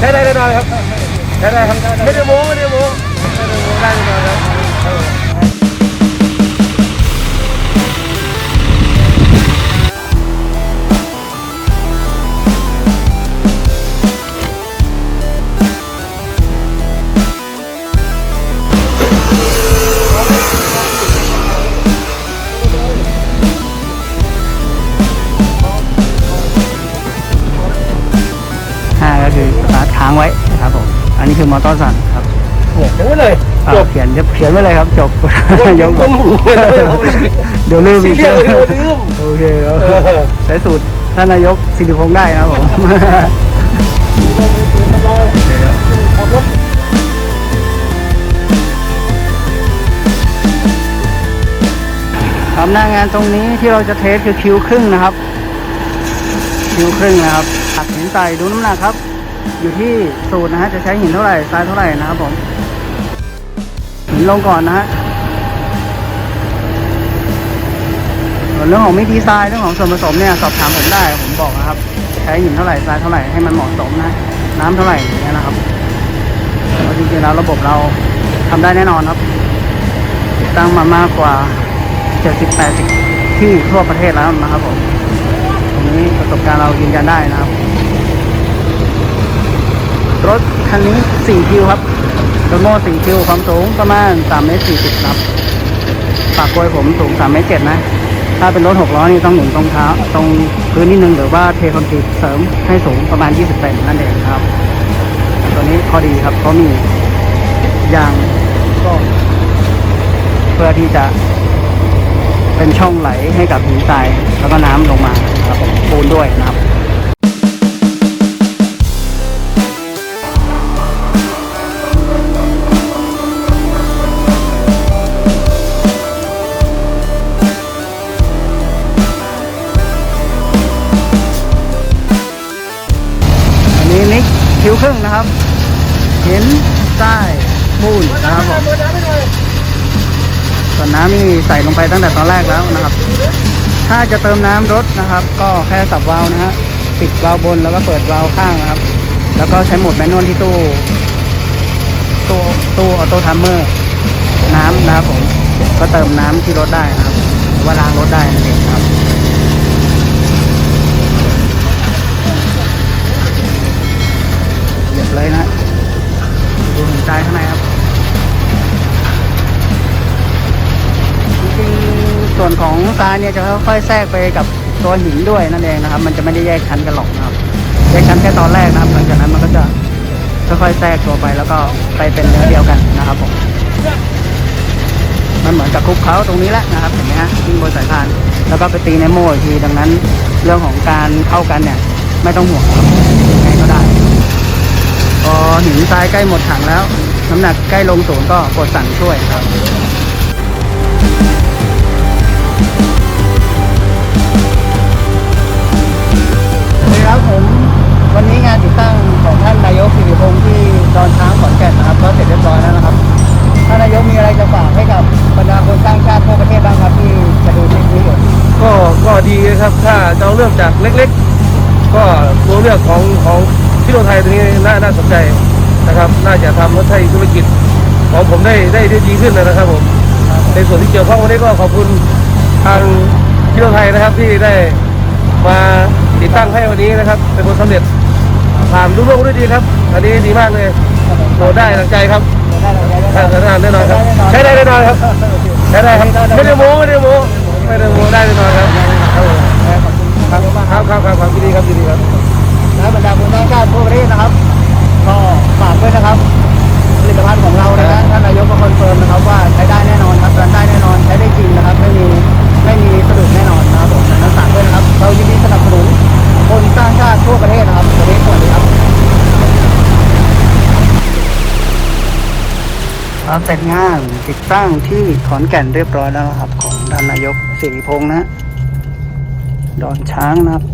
ใช้ได้แน่นอนครับใช้ได้ครับไม่ได้โม้ อันนี้คือมอเตอร์สันครับเนี่ยถึงไว้เลยอ่าจบเขียนเขียนไว้เลยครับจบ ยกต้มหูเลยเดี๋ยวลืมซีอีกเรียสเลยลืมโอเคครับเออ ใช้สูตรท่านนายกสิริพงษ์ได้นะครับผม ครับหน้างานตรงนี้ที่เราจะเทสคือคิวครึ่งนะครับ คิวครึ่งนะครับตัดหินใส่ดูน้ำหนักครับ อยู่ที่สูตรนะฮะจะใช้หินเท่าไหร่ทรายเท่าไหร่นะครับผมหินลงก่อนนะฮะเรื่องของไมิดีไซน์เรื่องของส่วนผสมเนี่ยสอบถามผมได้ผมบอกนะครับ ใช้หินเท่าไหร่ทรายเท่าไหร่ให้มันเหมาะสมนะน้ำเท่าไหร่อย่างเงี้ยนะครับเพราะจริงๆแล้วระบบเราทำได้แน่นอนครับ ติดตั้งมามากกว่า70-80ที่ทั่วประเทศแล้วนะครับผมตรงนี้ประสบการณ์เรายืนยันได้นะครับ รถ คันนี้4คิวครับรถโม่4คิวความสูงประมาณ3เมตร40ครับปากกลวยผมสูง3เมตร7นะ ถ้าเป็นรถ6ล้อนี่ต้องหนุนตรงเท้าตรงพื้นนิดนึงหรือว่าเทคอนกรีตเสริมให้สูงประมาณ 20เซนนั่นเองครับ ตัวนี้พอดีครับเพราะมียางก็เพื่อที่จะเป็นช่องไหลให้กับหินทรายแล้วก็น้ำลงมาครับผมปูนด้วยนะครับ คิวครึ่งนะครับ เหินใต้มูลนะครับผมส่วนน้ำนี่ใส่ลงไปตั้งแต่ตอนแรกแล้วนะครับ ถ้าจะเติมน้ำรถนะครับ ก็แค่สับวาล์วนะฮะปิดวาล์วบนแล้วก็เปิดวาล์วข้างนะครับ แล้วก็ใช้โหมดแมนนวลที่ตู้ตู้ตู้ออโต้ทัมเมอร์น้ำนะครับผมก็เติมน้ำที่รถได้นะครับว่าล้างรถได้นั่นเองครับ เลยนะดูหินทรายข้างในครับจริงๆส่วนของทราเนี่ยจะค่อยๆแทรกไปกับตัวหินด้วยนั่นเองนะครับ มันจะไม่ได้แยกชั้นกันหรอกนะครับแยกชั้นแค่ตอนแรกนะครับ หลังจากนั้นมันก็จะค่อยๆแทรกตัวไปแล้วก็ไปเป็นเนื้อเดียวกันนะครับผมมันเหมือนกับคลุกเคล้าตรงนี้แหละนะครับเห็นไหมฮะวิ่งบนสายพานแล้วก็ไปตีในโม่อีกทีดังนั้นเรื่องของการเข้ากันเนี่ย ไม่ต้องห่วงครับยังไงก็ได้ ทรายใกล้หมดถังแล้ว น้ำหนักใกล้ลงศูนย์ก็กดสั่งช่วยครับสวัสดีครับผมวันนี้งานติดตั้งของท่านนายกสิริพงศ์ที่ดอนช้างขอนแก่นนะครับก็เสร็จเรียบร้อยแล้วนะครับท่านนายกมีอะไรจะฝากให้กับบรรดาคนสร้างชาติทั่วประเทศบ้างครับที่จะดูคลิปนี้อยู่ก็ก็ดีนะครับถ้าเอาเริ่มจากเล็ก ๆ ก็ตัวเลือกของของที่โรไทยตัวนี้น่าน่าสนใจ นะครับ น่าจะทำให้ธุรกิจของผมได้ได้ได้ดีขึ้นนะครับผม ในส่วนที่เกี่ยวข้องวันนี้ก็ขอบคุณทางที่โรไทยนะครับที่ได้มาติดตั้งให้วันนี้นะครับ เป็นผลสำเร็จผ่านรุ่งรจน์ด้วยดีครับ อันนี้ดีมากเลยโหลดได้ดังใจครับใช้ได้แน่นอนครับ ใช้ได้แน่นอนครับใช้ได้ครับไม่ได้โม้ไม่ได้โม้ไม่ได้โม้ได้แน่นอนครับครับครับครับครับครับครับยินดีครับยินดีครับ ครับเสร็จงานติดตั้งที่ขอนแก่นเรียบร้อยแล้วครับ ของท่านนายกสิริพงษ์นะ ดอนช้างนะครับ